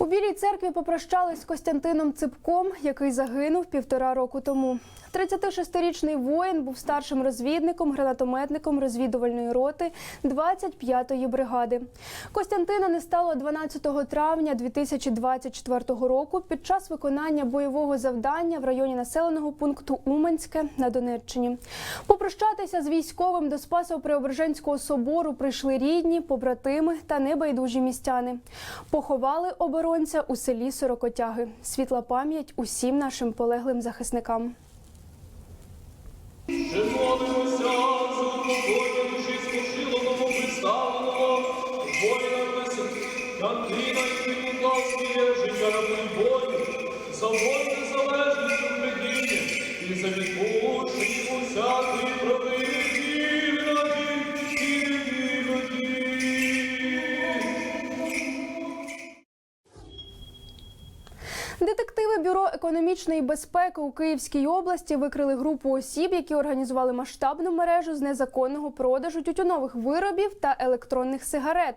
У Білій церкві попрощались з Костянтином Ципком, який загинув півтора року тому. 36-річний воїн був старшим розвідником, гранатометником розвідувальної роти 25-ї бригади. Костянтина не стало 12 травня 2024 року під час виконання бойового завдання в районі населеного пункту Уманське на Донеччині. Попрощатися з військовим до Спасо-Преображенського собору прийшли рідні, побратими та небайдужі містяни. Поховали оборонця у селі Сорокотяги. Світла пам'ять усім нашим полеглим захисникам. Ще молимося за упокоєння душі спошилого представленого воїна Костянтина, який уклав своє життя на бою, за волю незалежність України і за відпущення йому економічної безпеки у Київській області викрили групу осіб, які організували масштабну мережу з незаконного продажу тютюнових виробів та електронних сигарет.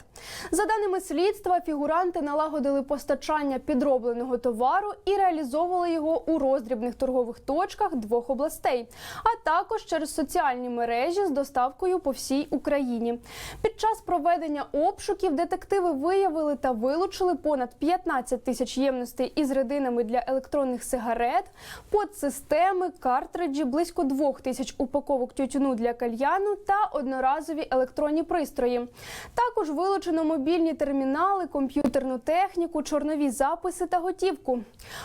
За даними слідства, фігуранти налагодили постачання підробленого товару і реалізовували його у роздрібних торгових точках двох областей, а також через соціальні мережі з доставкою по всій Україні. Під час проведення обшуків детективи виявили та вилучили понад 15 тисяч ємностей із рідинами для електронних сигарет, подсистеми, картриджі, близько двох тисяч упаковок тютюну для кальяну та одноразові електронні пристрої. Також вилучено мобільні термінали, комп'ютерну техніку, чорнові записи та готівку.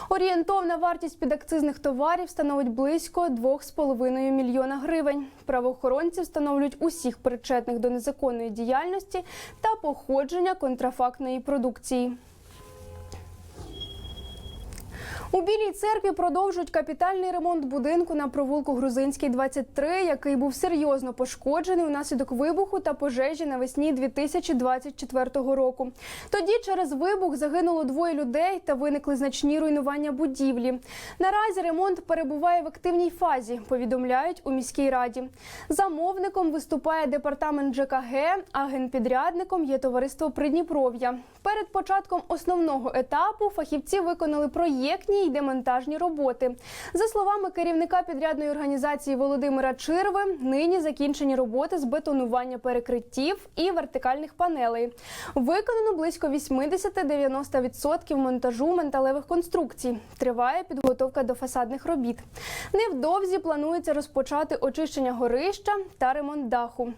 Орієнтовна вартість підакцизних товарів становить близько 2,5 мільйона гривень. Правоохоронці встановлюють усіх причетних до незаконної діяльності та походження контрафактної продукції. У Білій церкві продовжують капітальний ремонт будинку на провулку Грузинський 23, який був серйозно пошкоджений унаслідок вибуху та пожежі навесні 2024 року. Тоді через вибух загинуло двоє людей та виникли значні руйнування будівлі. Наразі ремонт перебуває в активній фазі. Повідомляють у міській раді. Замовником виступає департамент ЖКГ, а генпідрядником є товариство Придніпров'я. Перед початком основного етапу фахівці виконали проєктні й демонтажні роботи. За словами керівника підрядної організації Володимира Чирви, нині закінчені роботи з бетонування перекриттів і вертикальних панелей. Виконано близько 80-90% монтажу металевих конструкцій. Триває підготовка до фасадних робіт. Невдовзі планується розпочати очищення горища та ремонт даху.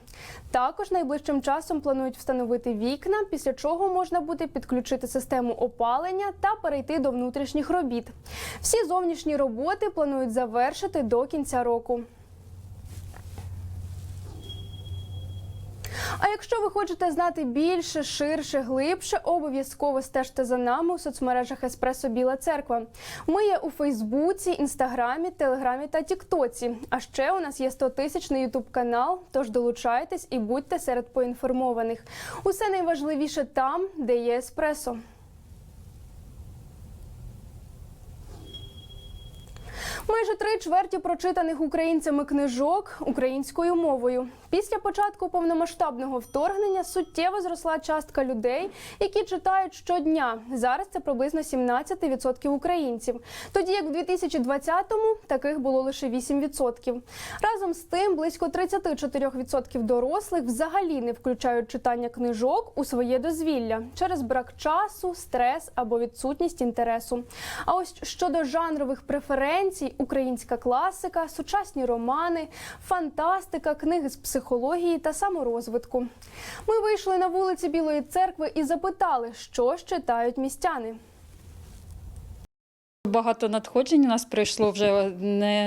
Також найближчим часом планують встановити вікна, після чого можна буде підключити систему опалення та перейти до внутрішніх робіт. Всі зовнішні роботи планують завершити до кінця року. А якщо ви хочете знати більше, ширше, глибше, обов'язково стежте за нами у соцмережах Еспресо Біла Церква. Ми є у Фейсбуці, Інстаграмі, Телеграмі та Тіктоці. А ще у нас є 100-тисячний Ютуб канал. Тож долучайтесь і будьте серед поінформованих. Усе найважливіше там, де є еспресо. Майже три чверті прочитаних українцями книжок українською мовою. Після початку повномасштабного вторгнення суттєво зросла частка людей, які читають щодня. Зараз це приблизно 17% українців. Тоді як в 2020-му таких було лише 8%. Разом з тим, близько 34% дорослих взагалі не включають читання книжок у своє дозвілля через брак часу, стрес або відсутність інтересу. А ось щодо жанрових преференцій, українська класика, сучасні романи, фантастика, книги з психології та саморозвитку. Ми вийшли на вулиці Білої церкви і запитали, що ж читають містяни. Багато надходжень у нас прийшло вже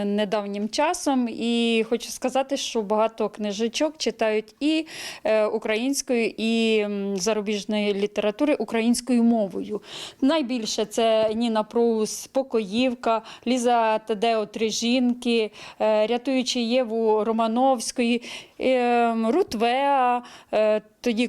недавнім часом, і хочу сказати, що багато книжечок читають і е, українською, і зарубіжної літератури українською мовою. Найбільше це Ніна Проус, Покоївка, Ліза Тадео Три жінки, е, рятуючи Єву Романовської, е, Рутвеа. Тоді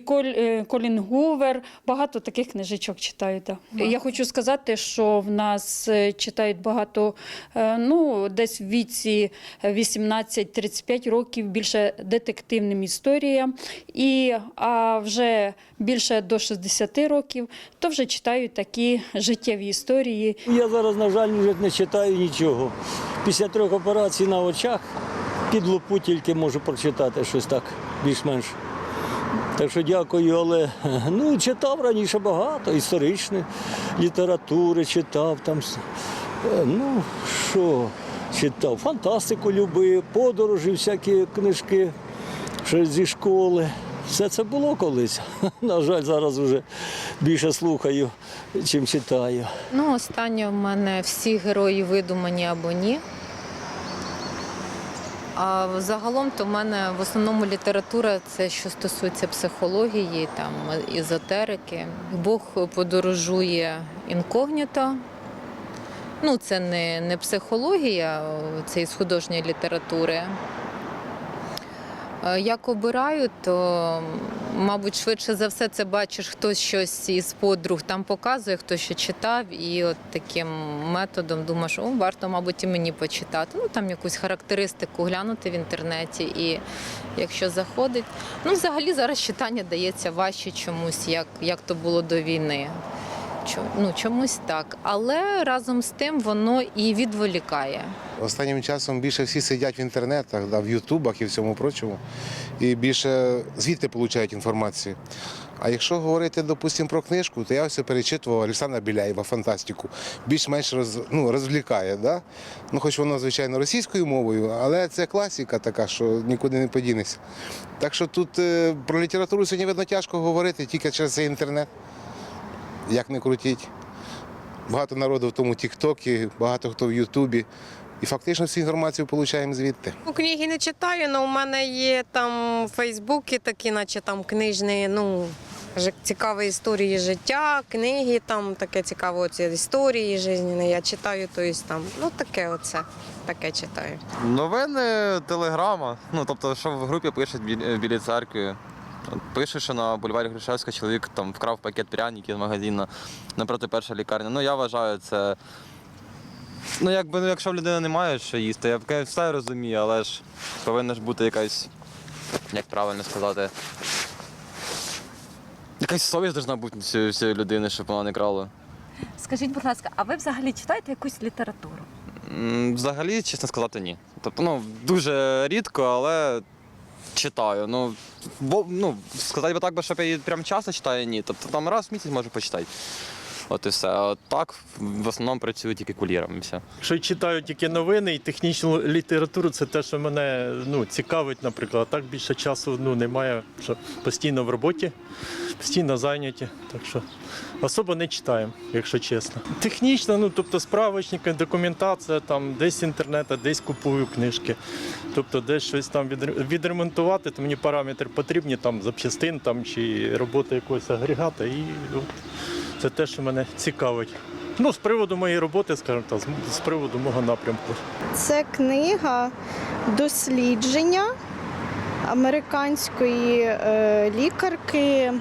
Колін Гувер, багато таких книжечок читаю. Да. Я хочу сказати, що в нас читають багато, е, ну, десь в віці 18-35 років більше детективним історіям. І, а вже більше до 60 років, то вже читають такі життєві історії. Я зараз, на жаль, вже не читаю нічого. Після трьох операцій на очах під лупу тільки можу прочитати щось так, більш-менш. Так що дякую, але ну, читав раніше багато, історичної літератури читав там. е, Ну, що читав? Фантастику любив, подорожі, всякі книжки ще зі школи. Все це було колись. На жаль, зараз вже більше слухаю, чим читаю. Ну, останнє в мене всі герої видумані або ні. А загалом то в мене в основному література це що стосується психології, там езотерики. Бог подорожує інкогніто. Ну, це не, не психологія, це із художньої літератури. Е, Як обираю, то, мабуть, швидше за все це бачиш, хтось щось із подруг там показує, хто що читав, і от таким методом думаєш, о, варто, мабуть, і мені почитати. Ну там якусь характеристику глянути в інтернеті, і якщо заходить. Ну, взагалі зараз читання дається важче чомусь, як, як то було до війни. Ну, чомусь так. Але разом з тим воно і відволікає. Останнім часом більше всі сидять в інтернетах, да, в Ютубах і всьому прочому, і більше звідти получають інформацію. А якщо говорити, допустимо, про книжку, то я ось перечитував Олександра Біляєва фантастику. Більш-менш роз, ну, розвлікає. Да? Ну, хоч воно, звичайно, російською мовою, але це класика така, що нікуди не подінешся. Так що тут е, про літературу сьогодні видно тяжко говорити тільки через цей інтернет. Як не крутіть. Багато народу в тому Тіктокі, багато хто в Ютубі. І фактично всю інформацію отримуємо звідти. Ну, книги не читаю, але у мене є там фейсбуки такі, наче там книжні, ну, цікаві історії життя, книги, там таке цікаве оці історії життєві. Я читаю, то есть там, ну таке оце, таке читаю. Новини телеграма. Ну тобто, що в групі пишуть білі церкви. Пише, що на бульварі Грушевська чоловік там вкрав пакет пряників з магазину напроти першої лікарні. Ну я вважаю це. Ну, якби ну, якщо в людини немає що їсти, я б все розумію, але ж повинна ж бути якась, як правильно сказати. Якась совість должна бути у цієї- цієї людини, щоб вона не крала. Скажіть, будь ласка, а ви взагалі читаєте якусь літературу? М, Взагалі, чесно сказати, ні. Тобто, ну, дуже рідко, але читаю. Ну, бо, ну сказати би так, щоб я її прям часто читаю, ні. Тобто там раз в місяць можу почитати. От і все. А так в основному працюю тільки куліром і все. Що читаю тільки новини і технічну літературу, це те, що мене ну, цікавить, наприклад. А так більше часу ну, немає, що постійно в роботі, постійно зайняті. Так що особо не читаємо, якщо чесно. Технічно, ну тобто справочники, документація, там десь інтернет, а десь купую книжки. Тобто десь щось там відремонтувати, то мені параметри потрібні, там запчастин там, чи робота якогось агрегата. І от, це те, що мене цікавить. Ну, з приводу моєї роботи, скажімо так, з- приводу мого напрямку. Це книга дослідження американської е, лікарки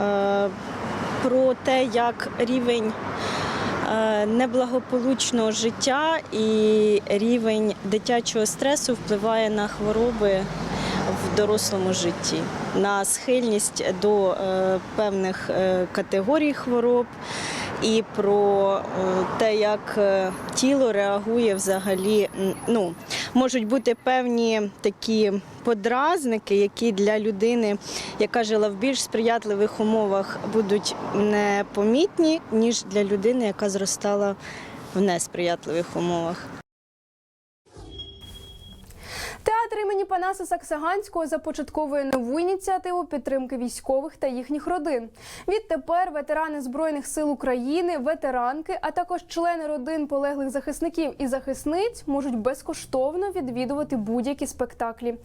е, про те, як рівень е, неблагополучного життя і рівень дитячого стресу впливає на хвороби в дорослому житті, на схильність до е, певних е, категорій хвороб і про е, те, як тіло реагує взагалі. Ну, можуть бути певні такі подразники, які для людини, яка жила в більш сприятливих умовах, будуть непомітні, ніж для людини, яка зростала в несприятливих умовах. Імені Панаса Саксаганського започатковує нову ініціативу підтримки військових та їхніх родин. Відтепер ветерани збройних сил України, ветеранки, а також члени родин полеглих захисників і захисниць можуть безкоштовно відвідувати будь-які спектаклі.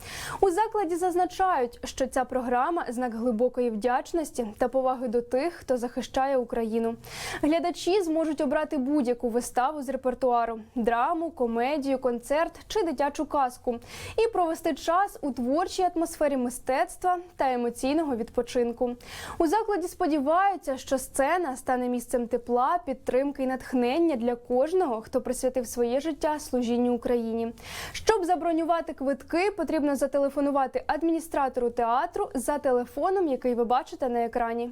У закладі зазначають, що ця програма знак глибокої вдячності та поваги до тих, хто захищає Україну. Глядачі зможуть обрати будь-яку виставу з репертуару: драму, комедію, концерт чи дитячу казку і провести провести час у творчій атмосфері мистецтва та емоційного відпочинку. У закладі сподіваються, що сцена стане місцем тепла, підтримки і натхнення для кожного, хто присвятив своє життя служінню Україні. Щоб забронювати квитки, потрібно зателефонувати адміністратору театру за телефоном, який ви бачите на екрані.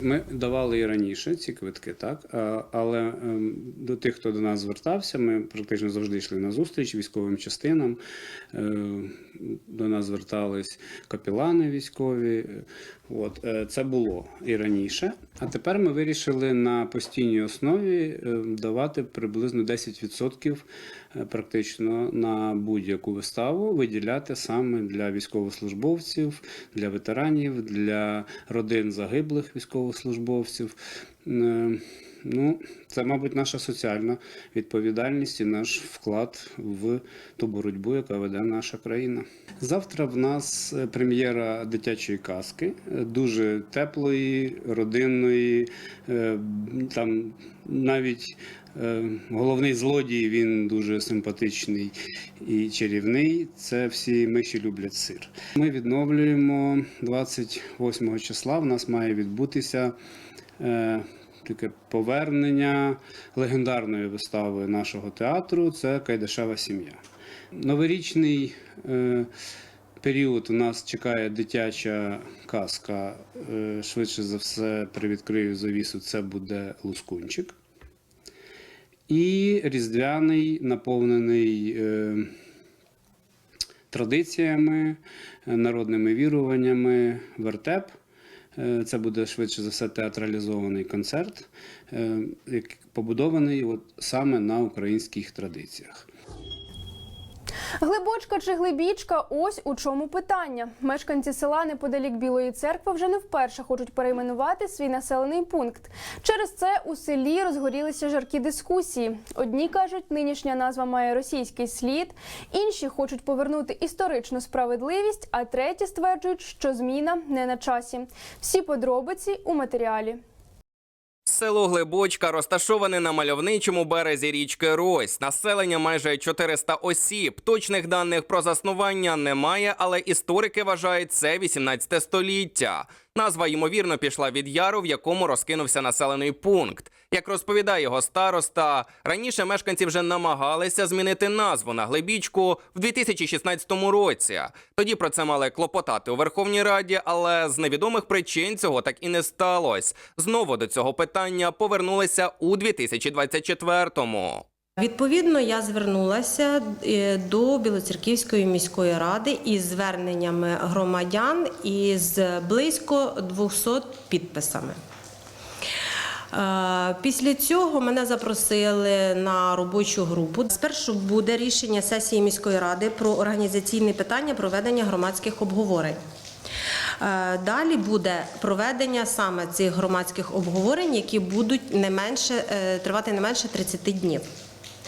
Ми давали і раніше ці квитки, так але ем, до тих, хто до нас звертався, ми практично завжди йшли на зустріч військовим частинам. Е, До нас звертались капілани військові. От е, це було і раніше. А тепер ми вирішили на постійній основі е, давати приблизно 10% е, практично на будь-яку виставу виділяти саме для військовослужбовців, для ветеранів, для родин загиблих військовослужбовців. Е, Ну, це, мабуть, наша соціальна відповідальність і наш вклад в ту боротьбу, яка веде наша країна. Завтра в нас е, прем'єра дитячої казки, е, дуже теплої, родинної. Там навіть головний злодій він дуже симпатичний і чарівний. Це всі миші люблять сир. Ми відновлюємо 28 числа. В нас має відбутися. Е, Таке повернення легендарної вистави нашого театру це Кайдашева сім'я. Новорічний е, період у нас чекає дитяча казка. Е, швидше за все, привідкрию завісу, це буде Лускунчик. І різдвяний, наповнений традиціями, народними віруваннями, вертеп. Е, Це буде швидше за все театралізований концерт, е, побудований от саме на українських традиціях. Глибочка чи глибічка ось у чому питання. Мешканці села неподалік Білої церкви вже не вперше хочуть перейменувати свій населений пункт. Через це у селі розгорілися жаркі дискусії. Одні кажуть, нинішня назва має російський слід, інші хочуть повернути історичну справедливість, а треті стверджують, що зміна не на часі. Всі подробиці у матеріалі. Село Глибочка розташоване на мальовничому березі річки Рось. Населення майже 400 осіб. Точних даних про заснування немає, але історики вважають це 18 століття. Назва ймовірно пішла від яру, в якому розкинувся населений пункт. Як розповідає його староста, раніше мешканці вже намагалися змінити назву на глибічку в 2016 році. Тоді про це мали клопотати у Верховній Раді, але з невідомих причин цього так і не сталося. Знову до цього питання повернулися у 2024-му. Відповідно, я звернулася е, до Білоцерківської міської ради із зверненнями громадян із близько 200 підписами. Е, Після цього мене запросили на робочу групу. Спершу буде рішення сесії міської ради про організаційні питання проведення громадських обговорень. Е, Далі буде проведення саме цих громадських обговорень, які будуть не менше тривати не менше 30 днів.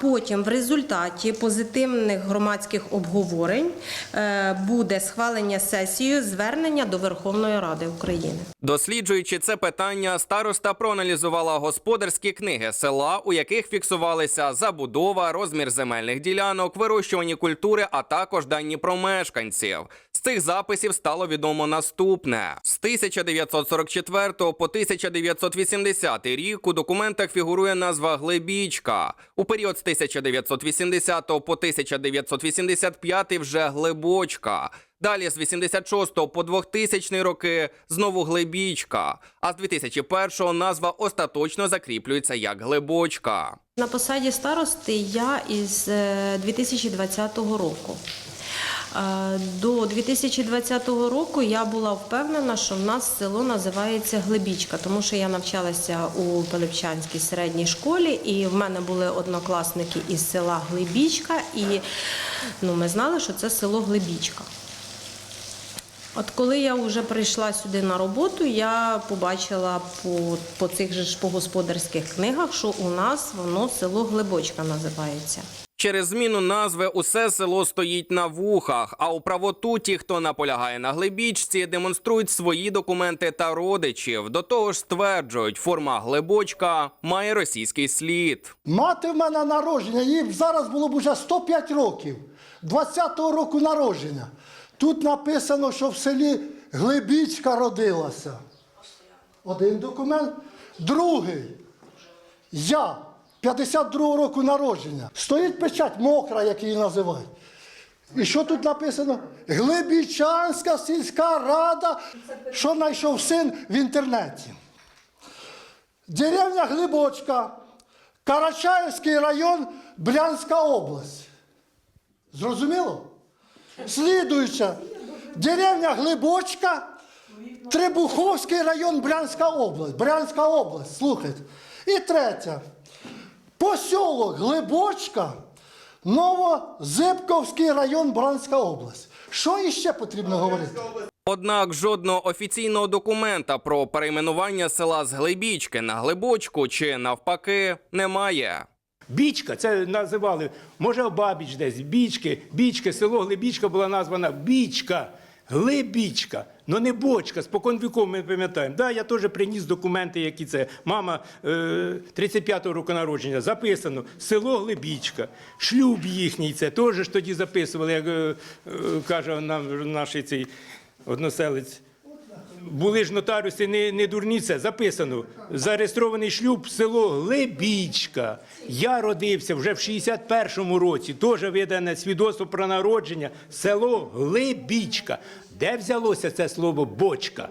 Потім в результаті позитивних громадських обговорень е, буде схвалення сесією звернення до Верховної Ради України. Досліджуючи це питання, староста проаналізувала господарські книги села, у яких фіксувалися забудова, розмір земельних ділянок, вирощувані культури, а також дані про мешканців. З цих записів стало відомо наступне: з 1944 по 1980 рік у документах фігурує назва Глибічка. У період з 1980 по 1985 вже Глибочка. Далі з 86 по 2000 роки знову Глибічка. А з 2001 назва остаточно закріплюється як Глибочка. На посаді старости я із е, 2020 року. Е, До 2020 року я була впевнена, що в нас село називається Глибічка, тому що я навчалася у Пилипчанській середній школі, і в мене були однокласники із села Глибічка, і ну, ми знали, що це село Глибічка. От коли я вже прийшла сюди на роботу, я побачила по, по цих же ж по господарських книгах, що у нас воно село Глибочка називається. Через зміну назви усе село стоїть на вухах. А у правоту ті, хто наполягає на глибічці, демонструють свої документи та родичів. До того ж, стверджують, форма глибочка має російський слід. Мати в мене народження, їй зараз було б уже 105 років. 20-го року народження. Тут написано, що в селі Глибічка родилася. Один документ. Другий. Я 52-го року народження. Стоїть печать мокра, як її називають. І що тут написано? Глибічанська сільська рада, що знайшов син в інтернеті. Деревня Глибочка, Карачаївський район, Брянська область. Зрозуміло? Слідуюча. Деревня Глибочка, Требуховський район, Брянська область. Брянська область, слухайте. І третя. Посілок Глибочка, Новозибковський район, Брянська область. Що іще потрібно говорити? Однак жодного офіційного документа про перейменування села з Глибічки на Глибочку чи навпаки немає. Бічка, це називали, може, Обабіч десь, бічки, бічки, село Глибічка була названа Бічка, Глибічка, ну не бочка, спокон віков ми пам'ятаємо. Да, я теж приніс документи, які це. Мама е, 35-го року народження, записано, село Глибічка, шлюб їхній, це теж ж тоді записували, як е, е, каже нам наш цей односелець. Були ж нотаріуси не, не дурні, це записано. Зареєстрований шлюб село Глибічка. Я родився вже в 61-му році, теж видане свідоцтво про народження, село Глибічка. Де взялося це слово бочка,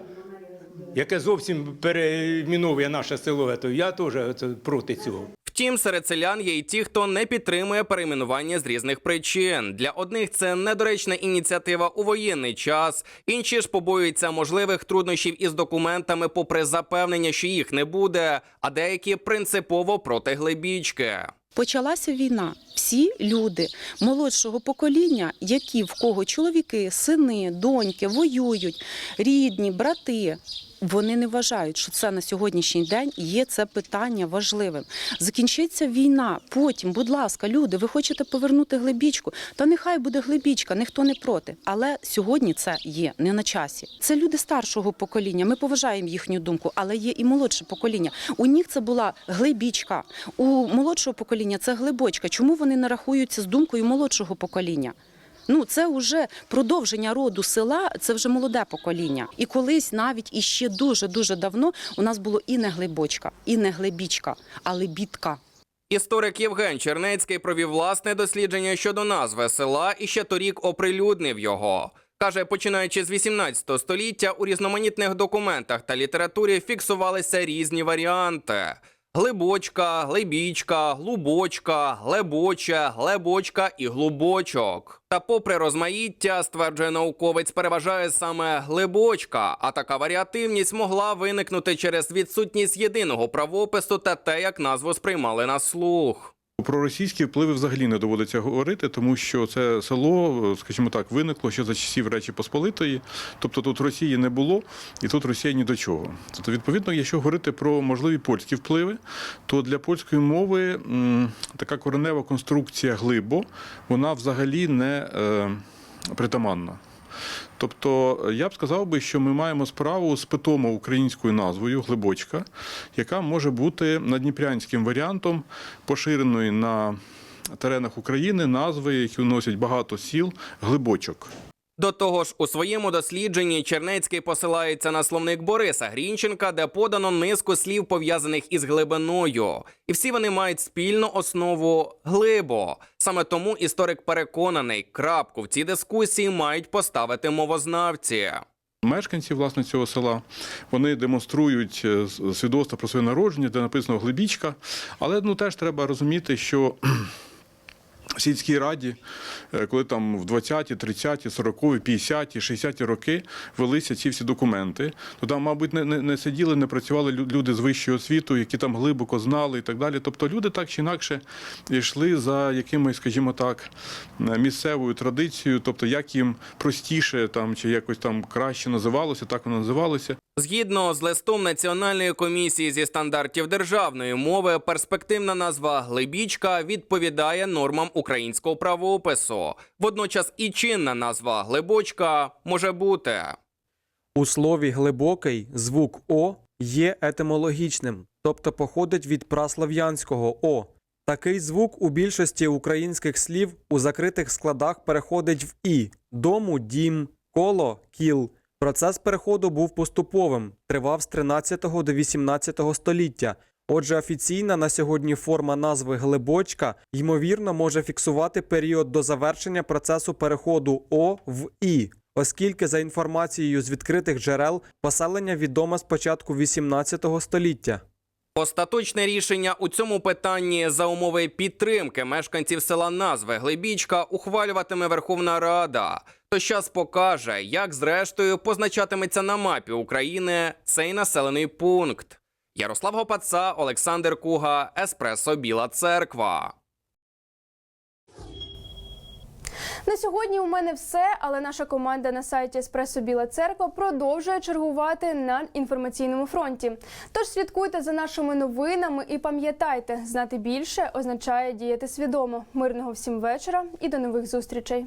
яке зовсім перейменовує наше село? То я теж проти цього. Втім, серед селян є й ті, хто не підтримує перейменування з різних причин. Для одних це недоречна ініціатива у воєнний час, інші ж побоюються можливих труднощів із документами, попри запевнення, що їх не буде, а деякі принципово проти глибічки. Почалася війна. Всі люди молодшого покоління, які в кого чоловіки, сини, доньки воюють, рідні, брати. Вони не вважають, що це на сьогоднішній день є це питання важливим. Закінчиться війна. Потім, будь ласка, люди, ви хочете повернути глибічку? Та нехай буде глибічка, ніхто не проти. Але сьогодні це є не на часі. Це люди старшого покоління. Ми поважаємо їхню думку, але є і молодше покоління. У них це була глибічка. У молодшого покоління це глибочка. Чому вони не рахуються з думкою молодшого покоління? Ну, це вже продовження роду села, це вже молоде покоління. І колись навіть іще дуже дуже давно у нас було і не глибочка, і не глибічка, а лебідка. Історик Євген Чернецький провів власне дослідження щодо назви села і ще торік оприлюднив його. Каже, починаючи з 18 століття, у різноманітних документах та літературі фіксувалися різні варіанти: глибочка, глибічка, глубочка, глебоча, глебочка і глубочок. Та, попри розмаїття, стверджує науковець, переважає саме глибочка, а така варіативність могла виникнути через відсутність єдиного правопису та те, як назву сприймали на слух. Про російські впливи взагалі не доводиться говорити, тому що це село, скажімо так, виникло ще за часів Речі Посполитої. Тобто тут Росії не було, і тут Росія ні до чого. Тобто, відповідно, якщо говорити про можливі польські впливи, то для польської мови така коренева конструкція глибо, вона взагалі не е, притаманна. Тобто я б сказав би, що ми маємо справу з питомо українською назвою глибочка, яка може бути надніпрянським варіантом поширеної на теренах України назви, які носять багато сіл глибочок. До того ж, у своєму дослідженні Чернецький посилається на словник Бориса Грінченка, де подано низку слів пов'язаних із глибиною, і всі вони мають спільну основу глибо. Саме тому історик переконаний, крапку в цій дискусії мають поставити мовознавці. Мешканці власне цього села вони демонструють е, свідоцтво про своє народження, де написано глибічка. Але ну теж треба розуміти, що сільській раді, е, коли там в 20-ті, 30-ті, 40-ті, 50-ті, 60-ті роки велися ці всі документи, то там, мабуть, не, не, не сиділи, не працювали люди з вищою освітою, які там глибоко знали і так далі. Тобто люди так чи інакше йшли за якимось, скажімо так, е, місцевою традицією, тобто як їм простіше там чи якось там краще називалося, так воно називалося. Згідно з листом Національної комісії зі стандартів державної мови, перспективна назва глибічка відповідає нормам українського правопису. Водночас і чинна назва глибочка може бути. У слові глибокий звук О є етимологічним, тобто походить від праслав'янського О Такий звук у більшості українських слів у закритих складах переходить в і дому дім, коло кіл. Процес переходу був поступовим, тривав з 13 до 18 століття. Отже, офіційна на сьогодні форма назви глибочка ймовірно може фіксувати період до завершення процесу переходу О в І, оскільки за інформацією з відкритих джерел поселення відоме з початку 18 століття. Остаточне рішення у цьому питанні за умови підтримки мешканців села назви Глибічка ухвалюватиме Верховна Рада. То час покаже, як зрештою позначатиметься на мапі України цей населений пункт. Ярослав Гопаца, Олександр Куга, Еспресо Біла Церква. На сьогодні у мене все, але наша команда на сайті Еспресо Біла Церква продовжує чергувати на інформаційному фронті. Тож слідкуйте за нашими новинами і пам'ятайте, знати більше означає діяти свідомо. Мирного всім вечора і до нових зустрічей.